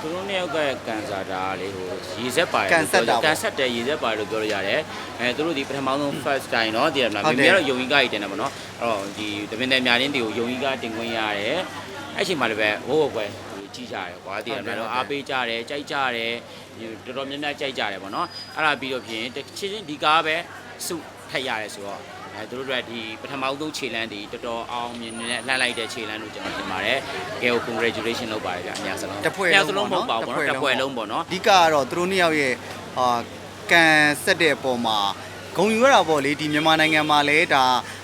သူတို့နှစ်ယောက်ကကန်ဆာတာလေဟိုရေဆက်ပါတယ် ကန်ဆက်တာပေါ့ ကန်ဆက်တယ်ရေဆက်ပါတယ်လို့ပြောလို့ရတယ်အဲသူတို့ဒီပထမဆုံး first time เนาะတည်ရမလား ဟုတ် မိ တယ် မိကတော့ယုံကြီးကားကြီးတင်တယ်ပေါ့နော်အဲ့တော့ဒီတပင်တယ်များရင်းတွေကိုယုံကြီးကားတင်ခွင့်ရတယ်အဲ့ချိန်မှာလည်းပဲဝိုးဝိုးကွယ်ကြည့်ကြရတယ်ကွာတည်ရမလားတော့အားပေးကြတယ်ကြိုက်ကြတယ်ဒီတော်တော်များများကြိုက်ကြတယ်ပေါ့နော်အဲ့ဒါပြီးတော့ဖြင့်တစ်ချင်းချင်းဒီကားပဲစုထက်ရတယ်ဆိုတော့ အဲသူတို့တို့ကဒီပထမဆုံးခြေလန်းဒီတော်တော်အောင်မြင်နေလှမ်းလိုက်တဲ့ခြေလန်းလို့ကျွန်တော်ထင်ပါတယ်ကဲကို congratulation လုပ်ပါတယ်ဗျအများစလုံးတစ်ဖွဲ့အများစလုံးလုံးမပေါ့ဟုတ်ပါနော်ဘူးပေါ့နော်တစ်ဖွဲ့လုံးပေါ့နော်အဓိကကတော့သူတို့နှစ်ယောက်ရဲ့အာကန်ဆက်တဲ့အပေါ်မှာဂုံယူရတာပေါ့လေဒီမြန်မာနိုင်ငံမှာလည်းဒါ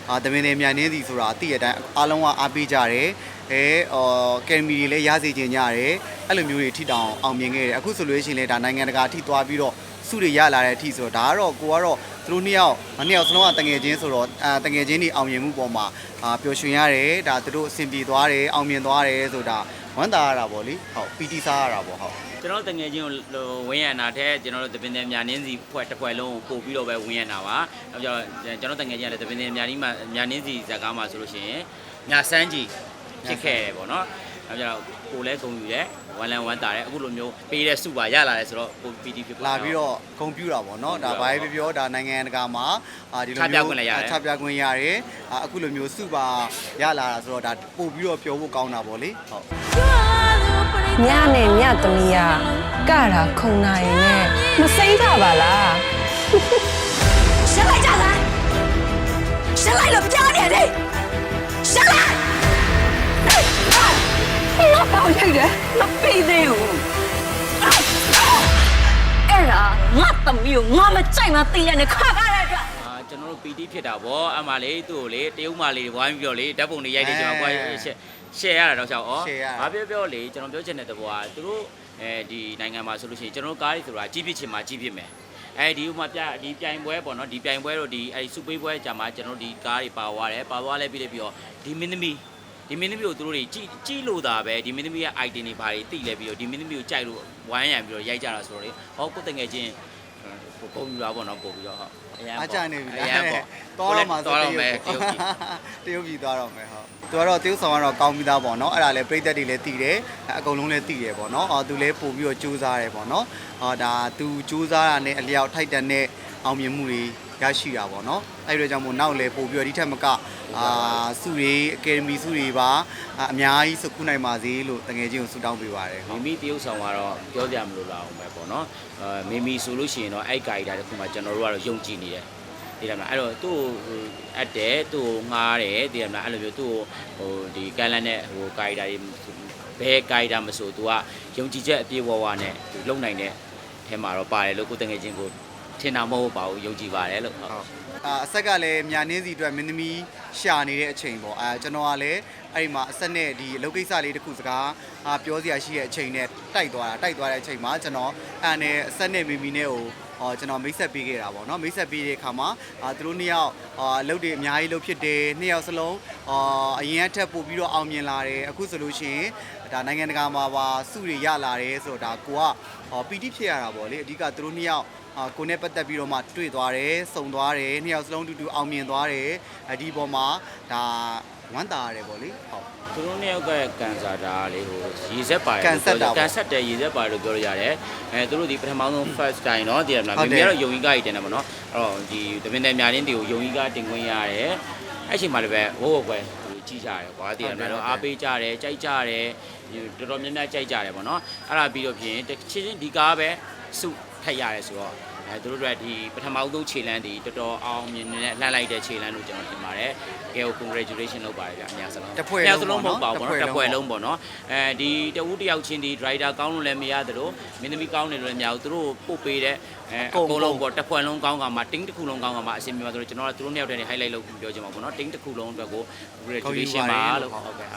အာတမင်တွေမြန်နေစီဆိုတာအတိအတိုင်းအားလုံးကအားပေးကြတယ်အဲအော်ကယ်မီတွေလည်းရစေချင်ကြတယ်အဲ့လိုမျိုးတွေထိတောင်အောင်မြင်ခဲ့တယ်အခုဆိုလို့ရှိရင်လည်းဒါနိုင်ငံတကာအထိသွားပြီးတော့ စုတွေရလာတဲ့အထိဆိုတော့ဒါကတော့ကိုကတော့သူတို့နှစ်ယောက်နှစ်ယောက်စလုံးကတငယ်ချင်းဆိုတော့အာတငယ်ချင်းတွေအောင်မြင်မှုပေါ်မှာအာပျော်ရွှင်ရတယ်ဒါသူတို့အဆင်ပြေသွားတယ်အောင်မြင်သွားတယ်ဆိုတာဝမ်းသာရတာပေါ့လေဟုတ်ပီတီစားရတာပေါ့ဟုတ်ကျွန်တော်တငယ်ချင်းကိုဝင်းရနာတဲ့ကျွန်တော်တို့တပင်တယ်များနင်းစီဖွဲ့တစ်ဖွဲ့လုံးကိုပို့ပြီးတော့ပဲဝင်းရနာပါအဲကြောင့်ကျွန်တော်တငယ်ချင်းကလည်းတပင်တယ်များနင်းမှာများနင်းစီဇာကားမှာဆိုလို့ရှိရင်ညာစမ်းကြီးဖြစ်ခဲ့တယ်ပေါ့နော် နောက်ကျတော့ကိုလည်းဂုံယူရဲဝမ်လန်ဝမ်တာရဲအခုလိုမျိုးပေးတဲ့စုပါရလာတယ်ဆိုတော့ကို PD ဖြစ်လာပြီးတော့ဂုံပြူတာပေါ့နော်ဒါဘာပဲပြောပြောဒါနိုင်ငံတကာမှာအာဒီလိုမျိုးချပြခွင့်ရတယ်အခုလိုမျိုးစုပါရလာတာဆိုတော့ဒါပို့ပြီးတော့ပြောဖို့ကောင်းတာပေါ့လေဟုတ်ညနဲ့ညတမီးကကတာခုံနိုင်နဲ့မစိမ့်ကြပါလားရှင်းလိုက်ကြလားရှင်းလိုက်လို့ကြားနေတယ် 我包ရိုက်တယ်မပေးသေးဘူးအဲ့ဒါငါသမီးကိုငါမကြိုက်မှသိရနဲ့ခါကားတဲ့အတွက်အာကျွန်တော်တို့ PD ဖြစ်တာဗောအမှလေသူ့ကိုလေတရုတ်မလေးတွေဝိုင်းပြီးတော့လေဓာတ်ပုံတွေရိုက်တယ်ကျွန်တော်ကွာရှယ်ရှယ်ရတာတော့ချောက်ဩဘာပြောပြောလေကျွန်တော်ပြောချင်တဲ့သဘောကသူတို့အဲဒီနိုင်ငံမှာဆိုလို့ရှိရင်ကျွန်တော်တို့ကားတွေဆိုတာကြီးဖြစ်ချင်မှကြီးဖြစ်မယ်အဲဒီဥမာပြဒီပြိုင်ပွဲပေါ့နော်ဒီပြိုင်ပွဲတော့ဒီအဲဒီစုပေးပွဲကြာမှာကျွန်တော်တို့ဒီကားတွေပါသွားတယ်ပါသွားလဲပြီးလဲပြီးတော့ဒီမင်းသမီး ဒီမင်းသမီးကိုသူတို့တွေကြည်ကြည်လို့တာပဲဒီမင်းသမီးရဲ့ item တွေဘာတွေသိလဲပြီးတော့ဒီမင်းသမီးကိုကြိုက်လို့ဝိုင်းရံပြီးတော့ရိုက်ကြတာဆိုတော့လေဟောကိုယ်တငယ်ချင်းဟိုပုံယူတာပေါ့နော်ပို့ပြီးတော့ဟုတ်အရန်အပေါ့ကြနေပြီအရန်ပေါ့သွားတော့မှာဆိုသွားတော့မယ်တတရုရုတ်တ်ပြည်တရုတ်ပြည်သွားတော့မယ်ဟုတ်သူကတော့တရုတ်ဆောင်ကတော့ကောင်းပြီးသားပေါ့နော်အဲ့ဒါလည်းပြည်သက်တွေလည်းတည်တယ်အကုန်လုံးလည်းတည်တယ်ပေါ့နော်အော်သူလည်းပို့ပြီးတော့စူးစမ်းတယ်ပေါ့နော်အော်ဒါသူစူးစမ်းတာနဲ့အလျောက်ထိုက်တန်တဲ့အောင်မြင်မှုတွေ ရရှိတာပေါ့နော်အဲ့ဒီတော့ကြောင့်မို့နောက်လည်းပို့ပြီးတော့ဒီထက်မကအာစုတွေအကယ်ဒမီစုတွေပါအာအများကြီးစုခုနိုင်ပါစေလို့တကယ်ချင်းကိုဆုတောင်းပေးပါတယ်ဟုမိတ်မိတရုပ်ဆောင်ကတော့ပြောကြမလို့လာအောင်ပဲပေါ့နော်အဲမိမိဆိုလို့ရှိရင်တော့အဲ့ဂိုင်တာတစ်ခုမှကျွန်တော်တို့ကတော့ယုံကြည်နေတယ်သိတယ်မလားအဲ့တော့သူ့ကိုအပ်တယ်သူ့ကိုငှားတယ်သိတယ်မလားအဲ့လိုမျိုးသူ့ကိုဟိုဒီကန်လန်နဲ့ဟိုဂိုင်တာတွေဘဲဂိုင်တာမဆို तू ကယုံကြည်ချက်အပြည့်ဝဝနဲ့သူလုံနိုင်တဲ့အဲမှာတော့ပါတယ်လို့ကိုတငယ်ချင်းကို ထင်တာမဟုတ်ပါဘူးယုံကြည်ပါတယ်လို့ဟုတ်အာအဆက်ကလည်းမြာနင်းစီအတွက်မင်းသမီးရှာနေတဲ့အချိန်ပေါ့အာကျွန်တော်ကလည်းအဲ့ဒီမှာအဆက်နဲ့ဒီအလုပ်ကိစ္စလေးတစ်ခုစကားအာပြောစရာရှိတဲ့အချိန်နဲ့တိုက်သွားတာတိုက်သွားတဲ့အချိန်မှာကျွန်တော်အဲ့နဲ့အဆက်နဲ့မိမိနဲ့ဟိုအော်ကျွန်တော်မိတ်ဆက်ပေးခဲ့တာပေါ့နော်မိတ်ဆက်ပေးတဲ့အခါမှာအာသူတို့နှစ်ယောက်အာအလုပ်တွေအများကြီးလုပ်ဖြစ်တယ်နှစ်ယောက်စလုံးအာအရင်အထက်ပို့ပြီးတော့အောင်မြင်လာတယ်အခုဆိုလို့ရှိရင်ဒါနိုင်ငံတကာမှာပါစုတွေရလာတယ်ဆိုတော့ဒါကိုကအော်ပီတိဖြစ်ရတာပေါ့လေအဓိကသူတို့နှစ်ယောက်အာ ကိုနဲ့ပတ်သက်ပြီးတော့မှတွေ့သွားတယ်စုံသွားတယ်နှစ်ယောက်စလုံးတူတူအောင်မြင်သွားတယ်အဒီပေါ်မှာဒါဝမ်းသာရတယ်ပေါ့လေဟုတ် သူတို့နှစ်ယောက်ကကန်ဆာတာလေဟိုရေဆက်ပါတယ် ကန်ဆက်တာပေါ့ ကန်ဆက်တယ်ရေဆက်ပါတယ်လို့ပြောလို့ရတယ်အဲသူတို့ဒီပထမဆုံး first time เนาะတည်ရမလား ဟု မိ တ်တယ် မိကတော့ယုံကြီးကားကြီးတင်တယ်ပေါ့နော်အဲ့တော့ဒီတပင်တယ်များရင်းတွေကိုယုံကြီးကားတင်ခွင့်ရတယ်အဲ့ချိန်မှာလည်းပဲဝိုးဝိုးကွယ်ကြည့်ကြရတယ်ကွာတည်ရမလားတော့အားပေးကြတယ်ကြိုက်ကြတယ်တော်တော်များများကြိုက်ကြတယ်ပေါ့နော်အဲ့ဒါပြီးတော့ဖြင့်တစ်ချင်းချင်းဒီကားပဲစု ထက်ရတယ်ဆိုတော့အဲသူတို့တို့ကဒီပထမဆုံးခြေလန်းဒီတော်တော်အောင်မြင်နေတဲ့လှမ်းလိုက်တဲ့ခြေလန်းလို့ကျွန်တော်ထင်ပါတယ်ကဲကို congratulation လုပ်ပါတယ်ဗျအများစလုံးတစ်ဖွဲ့အလုံးများစလုံးမဟုတ်ပါဘူးပေါ့ပေါ့နော်နော်တစ်ဖွဲ့လုံးပေါ့နော်အဲဒီတဝူးတစ်ယောက်ချင်းဒီ driver ကောင်းလို့လည်းမရသလိုမင်းသမီးကောင်းတယ်လို့လည်းမရဘူးသူတို့ပို့ပေးတဲ့အဲအကုန်လုံးပေါ့တစ်ဖွဲ့လုံးကောင်းကမှတင်းတစ်ခုလုံးကောင်းကမှအဆင်ပြေပါဆိုတော့ကျွန်တော်ကသူတို့နှစ်ယောက်တည်း highlight လုပ်ပြောချင်ပါပေါ့နော်တင်းတစ်ခုလုံးအတွက်ကို congratulation ပါလို့ဟုတ်ကဲ့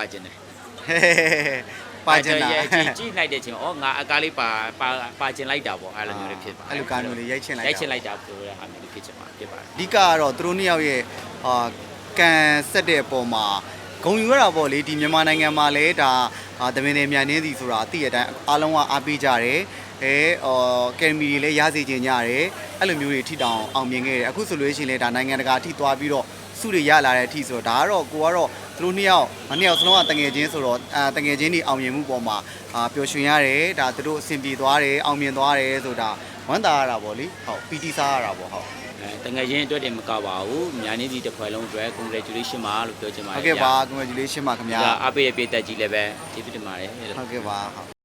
ပါကျင်တယ်ဟဲပါကျင်တာကြည့်ကြည့်လိုက်တဲ့အချိန်မှာဩငါအကားလေးပါပါပါကျင်လိုက်တာပေါ့အဲ့လိုမျိုးလေးဖြစ်ပါအဲ့လိုကာမျိုးလေးရိုက်ချင်လိုက်ရိုက်ချင်လိုက်တာဆိုတဲ့ဟာမျိုးလေးဖြစ်ချင်ပါဖြစ်ပါတယ်အဓိကကတော့သူတို့နှစ်ယောက်ရဲ့အာကန်ဆက်တဲ့အပေါ်မှာဂုံယူရတာပေါ့လေဒီမြန်မာနိုင်ငံမှာလည်းဒါအာတမင်တွေမြန်နေစီဆိုတာအတိအတိုင်းအားလုံးကအားပေးကြတယ်အဲအော်ကယ်မီတွေလည်းရစေချင်ကြတယ်အဲ့လိုမျိုးတွေထိတောင်အောင်မြင်ခဲ့တယ်အခုဆိုလို့ရှိရင်လည်းဒါနိုင်ငံတကာအထိသွားပြီးတော့ စုတွေရလာတဲ့အထိဆိုတော့ဒါကတော့ကိုကတော့သူတို့နှစ်ယောက်မနှစ်ယောက်စလုံးကတငယ်ချင်းဆိုတော့အာတငယ်ချင်းတွေအောင်မြင်မှုပေါ်မှာအာပျော်ရွှင်ရတယ်ဒါသူတို့အဆင်ပြေသွားတယ်အောင်မြင်သွားတယ်ဆိုတာဝမ်းသာရတာပေါ့လေဟုတ်ပီတီစားရတာပေါ့ဟုတ်အဲတငယ်ချင်းအတွက်တင်မကပါဘူးမြန်နေစီတစ်ခွဲလုံးအတွက် congratulation ပါလို့ပြောချင်ပါတယ်ဟုတ်ကဲ့ပါ congratulation ပါခင်ဗျာဒါအားပေးတဲ့ပြည်သက်ကြီးလည်းပဲကျေးဇူးတင်ပါတယ်လို့ဟုတ်ကဲ့ပါဟုတ်